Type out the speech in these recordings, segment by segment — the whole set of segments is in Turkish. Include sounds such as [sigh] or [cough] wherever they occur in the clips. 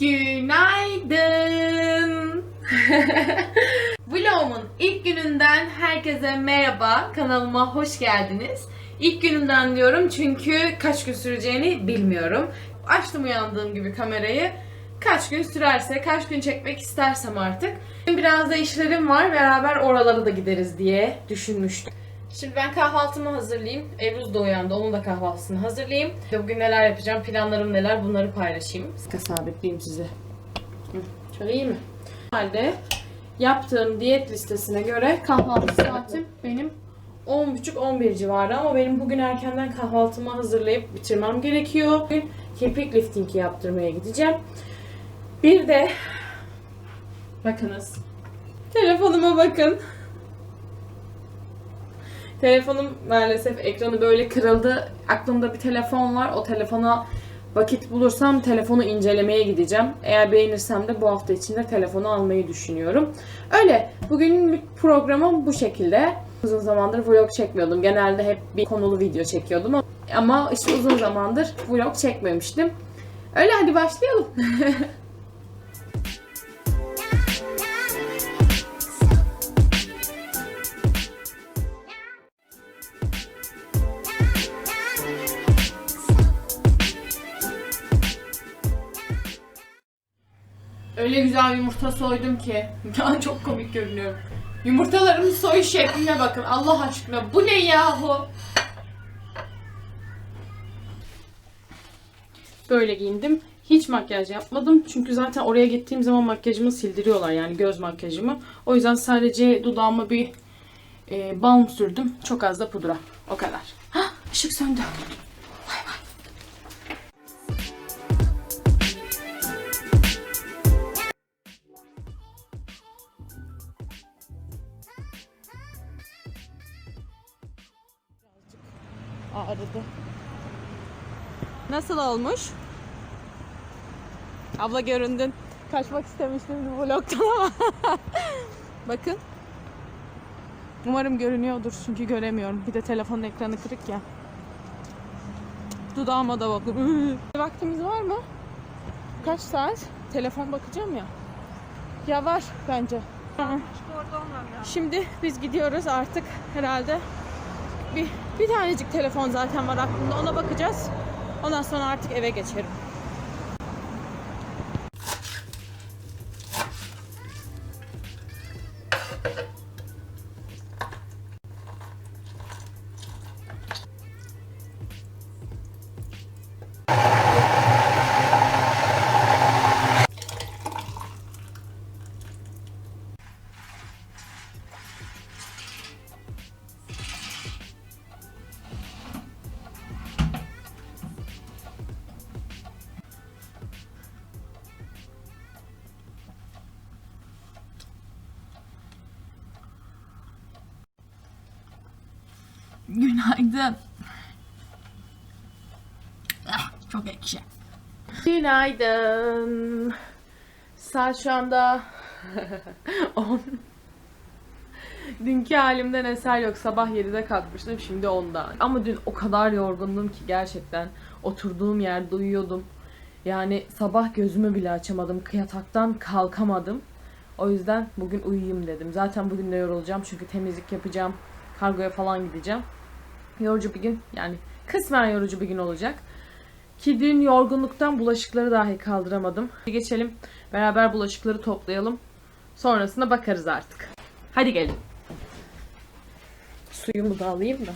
Günaydın. [laughs] Vlogumun ilk gününden herkese merhaba. Kanalıma hoş geldiniz. İlk günümden diyorum çünkü kaç gün süreceğini bilmiyorum. Açtım uyandığım gibi kamerayı. Kaç gün sürerse, kaç gün çekmek istersem artık. Biraz da işlerim var. Beraber oralara da gideriz diye düşünmüştüm. Şimdi ben kahvaltımı hazırlayayım. Evruz da uyandı. Onun da kahvaltısını hazırlayayım. Bugün neler yapacağım, planlarım neler bunları paylaşayım. Sıkı sabitleyeyim size. Şöyle iyi mi? Halde yaptığım diyet listesine göre kahvaltı saatim benim 10.30-11 civarı ama benim bugün erkenden kahvaltımı hazırlayıp bitirmem gerekiyor. Bugün kirpik liftingi yaptırmaya gideceğim. Bir de bakınız telefonuma bakın. Telefonum maalesef ekranı böyle kırıldı. Aklımda bir telefon var. O telefona vakit bulursam telefonu incelemeye gideceğim. Eğer beğenirsem de bu hafta içinde telefonu almayı düşünüyorum. Öyle. Bugünlük programım bu şekilde. Uzun zamandır vlog çekmiyordum. Genelde hep bir konulu video çekiyordum. Ama işte uzun zamandır vlog çekmemiştim. Öyle hadi başlayalım. [laughs] Öyle güzel yumurta soydum ki. Ya [laughs] çok komik görünüyorum. Yumurtalarımın soy şekline bakın. Allah aşkına bu ne yahu? Böyle giyindim. Hiç makyaj yapmadım. Çünkü zaten oraya gittiğim zaman makyajımı sildiriyorlar. Yani göz makyajımı. O yüzden sadece dudağıma bir e, balm sürdüm. Çok az da pudra. O kadar. Hah ışık söndü. Ağrıdı. Nasıl olmuş? Abla göründün. Kaçmak istemiştim bu vlogtan ama. [laughs] Bakın. Umarım görünüyordur çünkü göremiyorum. Bir de telefonun ekranı kırık ya. Dudağıma da bakın. Vaktimiz var mı? Kaç saat? Telefon bakacağım ya. Ya var bence. Şimdi biz gidiyoruz artık herhalde bir, bir tanecik telefon zaten var aklımda. Ona bakacağız. Ondan sonra artık eve geçerim. Günaydın. Ah, çok ekşi. Günaydın. Saat şu anda [laughs] 10. Dünkü halimden eser yok. Sabah 7'de kalkmıştım. Şimdi 10'da. Ama dün o kadar yorgundum ki gerçekten. Oturduğum yerde uyuyordum. Yani sabah gözümü bile açamadım. Yataktan kalkamadım. O yüzden bugün uyuyayım dedim. Zaten bugün de yorulacağım çünkü temizlik yapacağım. Kargoya falan gideceğim. Yorucu bir gün yani kısmen yorucu bir gün olacak. Ki dün yorgunluktan bulaşıkları dahi kaldıramadım. Geçelim beraber bulaşıkları toplayalım. Sonrasında bakarız artık. Hadi gelin. Suyumu da alayım da.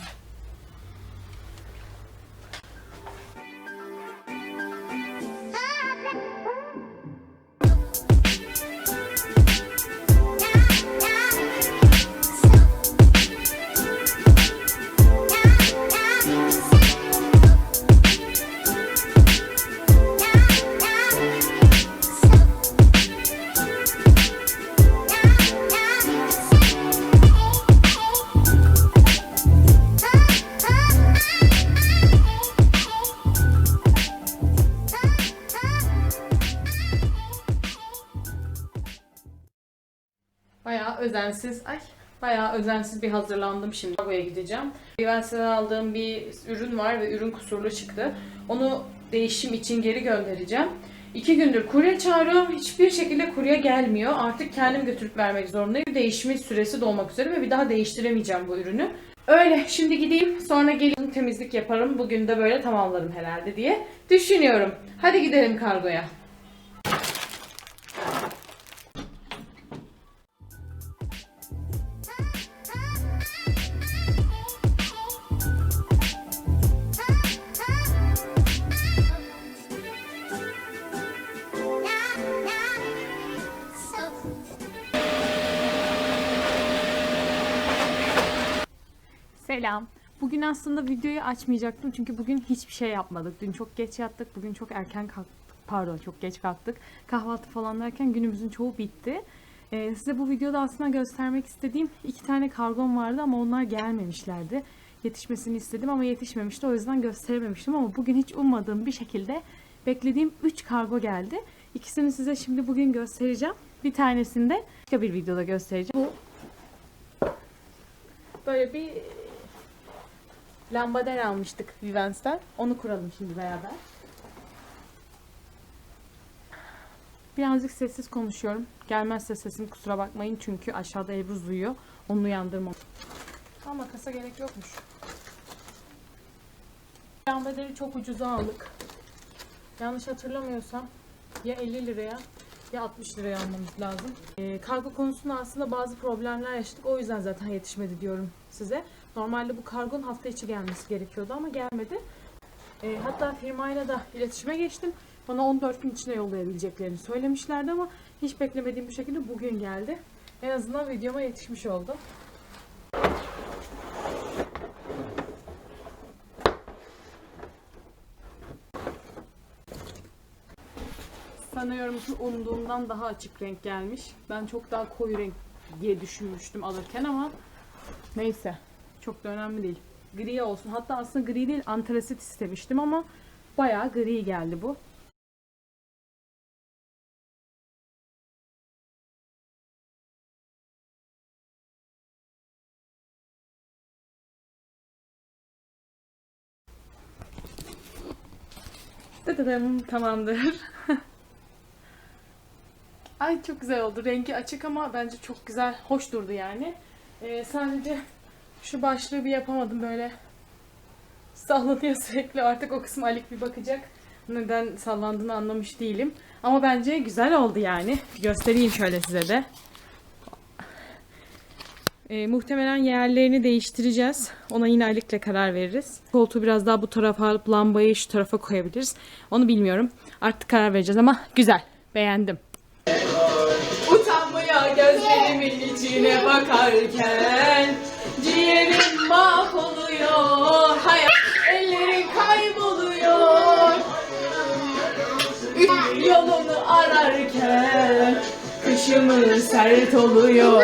Özensiz, ay bayağı özensiz bir hazırlandım şimdi. Buraya gideceğim. Ben size aldığım bir ürün var ve ürün kusurlu çıktı. Onu değişim için geri göndereceğim. İki gündür kurye çağırıyorum. Hiçbir şekilde kurye gelmiyor. Artık kendim götürüp vermek zorundayım. Değişimi süresi dolmak üzere ve bir daha değiştiremeyeceğim bu ürünü. Öyle şimdi gideyim sonra gelin temizlik yaparım. Bugün de böyle tamamlarım herhalde diye düşünüyorum. Hadi gidelim kargoya. Selam. Bugün aslında videoyu açmayacaktım çünkü bugün hiçbir şey yapmadık. Dün çok geç yattık, bugün çok erken kalktık. Pardon çok geç kalktık. Kahvaltı falan derken günümüzün çoğu bitti. Ee, size bu videoda aslında göstermek istediğim iki tane kargom vardı ama onlar gelmemişlerdi. Yetişmesini istedim ama yetişmemişti o yüzden gösterememiştim ama bugün hiç ummadığım bir şekilde beklediğim 3 kargo geldi. İkisini size şimdi bugün göstereceğim. Bir tanesini de başka bir videoda göstereceğim. Bu böyle bir lambader almıştık Vivence'den. Onu kuralım şimdi beraber. Birazcık sessiz konuşuyorum. Gelmezse sesim kusura bakmayın çünkü aşağıda Ebru uyuyor. Onu uyandırmam. Ama kasa gerek yokmuş. Lambaderi çok ucuza aldık. Yanlış hatırlamıyorsam ya 50 liraya ya 60 liraya almamız lazım. Ee, kargo konusunda aslında bazı problemler yaşadık. O yüzden zaten yetişmedi diyorum size. Normalde bu kargonun hafta içi gelmesi gerekiyordu ama gelmedi. Ee, hatta firmayla da iletişime geçtim. Bana 14 gün içinde yollayabileceklerini söylemişlerdi ama hiç beklemediğim bir şekilde bugün geldi. En azından videoma yetişmiş oldu. Sanıyorum ki umduğumdan daha açık renk gelmiş. Ben çok daha koyu renk diye düşünmüştüm alırken ama neyse. Çok da önemli değil. Gri olsun. Hatta aslında gri değil antrasit istemiştim ama bayağı gri geldi bu. Tamamdır. [laughs] Ay çok güzel oldu. Rengi açık ama bence çok güzel, hoş durdu yani. Ee, sadece şu başlığı bir yapamadım böyle. Sallanıyor sürekli. Artık o kısmı Alik bir bakacak. Neden sallandığını anlamış değilim. Ama bence güzel oldu yani. Göstereyim şöyle size de. Ee, muhtemelen yerlerini değiştireceğiz. Ona yine Alik'le karar veririz. Koltuğu biraz daha bu tarafa alıp lambayı şu tarafa koyabiliriz. Onu bilmiyorum. Artık karar vereceğiz ama güzel. Beğendim. Utanmaya gözlerimin içine bakarken Ciğerim mahvoluyor Hayat ellerin kayboluyor Yolunu ararken Kışımı sert oluyor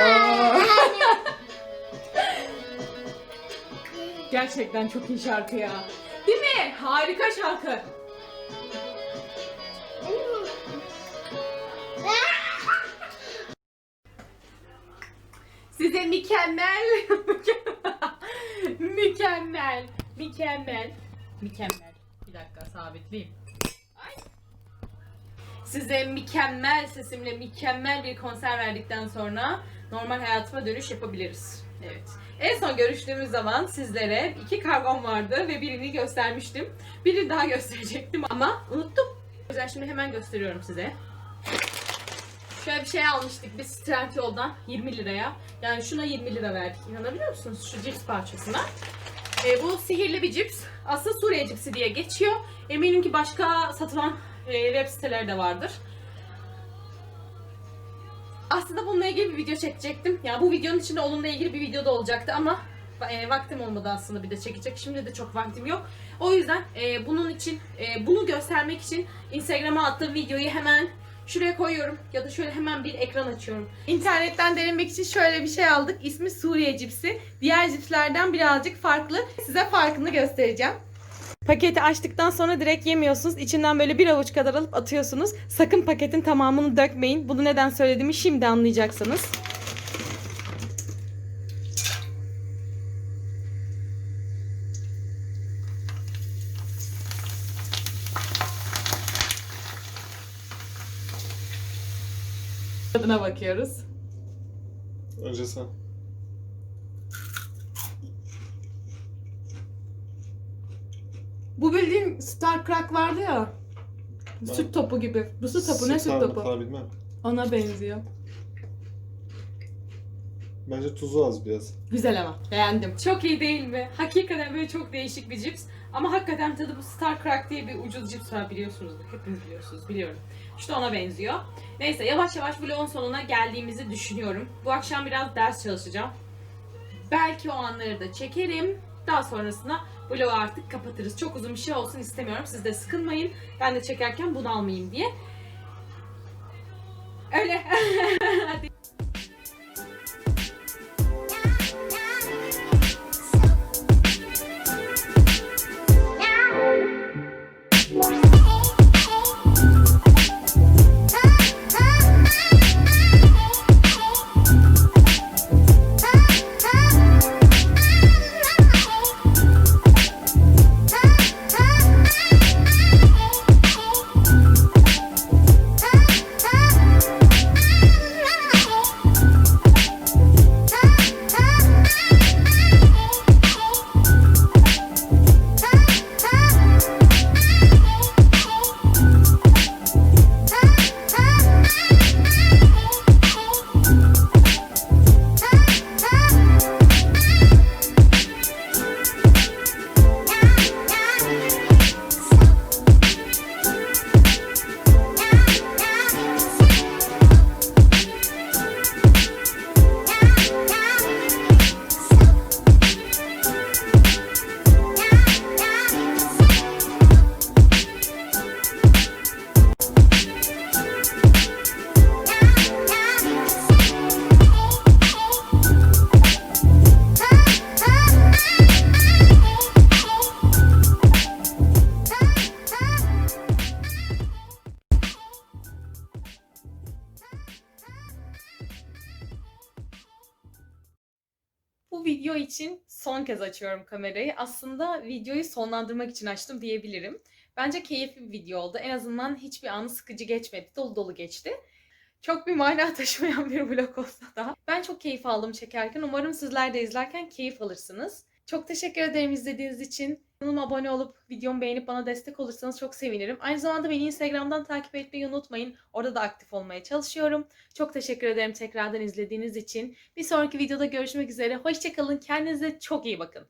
Gerçekten çok iyi şarkı ya. Değil mi? Harika şarkı. Size mükemmel, [laughs] mükemmel, mükemmel, mükemmel. Bir dakika sabitleyeyim. Ay. Size mükemmel sesimle mükemmel bir konser verdikten sonra normal hayatıma dönüş yapabiliriz. Evet. En son görüştüğümüz zaman sizlere iki kargom vardı ve birini göstermiştim. Birini daha [laughs] gösterecektim ama unuttum. O yüzden şimdi hemen gösteriyorum size. Şöyle bir şey almıştık biz Trendyol'dan 20 liraya. Yani şuna 20 lira verdik. İnanabiliyor musunuz? Şu cips parçasına. E, bu sihirli bir cips. Aslında Suriye cipsi diye geçiyor. Eminim ki başka satılan e, web siteleri de vardır. Aslında bununla ilgili bir video çekecektim. Ya bu videonun içinde onunla ilgili bir video da olacaktı ama e, vaktim olmadı aslında bir de çekecek. Şimdi de çok vaktim yok. O yüzden e, bunun için, e, bunu göstermek için Instagram'a attığım videoyu hemen şuraya koyuyorum. Ya da şöyle hemen bir ekran açıyorum. İnternetten denemek için şöyle bir şey aldık. İsmi Suriye cipsi. Diğer cipslerden birazcık farklı. Size farkını göstereceğim. Paketi açtıktan sonra direkt yemiyorsunuz. İçinden böyle bir avuç kadar alıp atıyorsunuz. Sakın paketin tamamını dökmeyin. Bunu neden söylediğimi şimdi anlayacaksınız. Tadına bakıyoruz. Önce sen. Bu bildiğin Star Crack vardı ya. Ben- Süt topu gibi. Bu süt topu ne süt topu? mutfağı bilmem. Ona benziyor. Bence tuzu az biraz. Güzel ama. Beğendim. Çok iyi değil mi? Hakikaten böyle çok değişik bir cips. Ama hakikaten tadı bu Star Crack diye bir ucuz cips var biliyorsunuzdur. Hepiniz biliyorsunuz biliyorum. İşte ona benziyor. Neyse yavaş yavaş vlogun sonuna geldiğimizi düşünüyorum. Bu akşam biraz ders çalışacağım. Belki o anları da çekerim. Daha sonrasında vlogu artık kapatırız. Çok uzun bir şey olsun istemiyorum. Siz de sıkılmayın. Ben de çekerken bunu almayayım diye. Öyle. [laughs] son kez açıyorum kamerayı. Aslında videoyu sonlandırmak için açtım diyebilirim. Bence keyifli bir video oldu. En azından hiçbir anı sıkıcı geçmedi. Dolu dolu geçti. Çok bir mana [laughs] taşımayan bir vlog olsa da. Ben çok keyif aldım çekerken. Umarım sizler de izlerken keyif alırsınız. Çok teşekkür ederim izlediğiniz için. Kanalıma abone olup videomu beğenip bana destek olursanız çok sevinirim. Aynı zamanda beni Instagram'dan takip etmeyi unutmayın. Orada da aktif olmaya çalışıyorum. Çok teşekkür ederim tekrardan izlediğiniz için. Bir sonraki videoda görüşmek üzere. Hoşçakalın. Kendinize çok iyi bakın.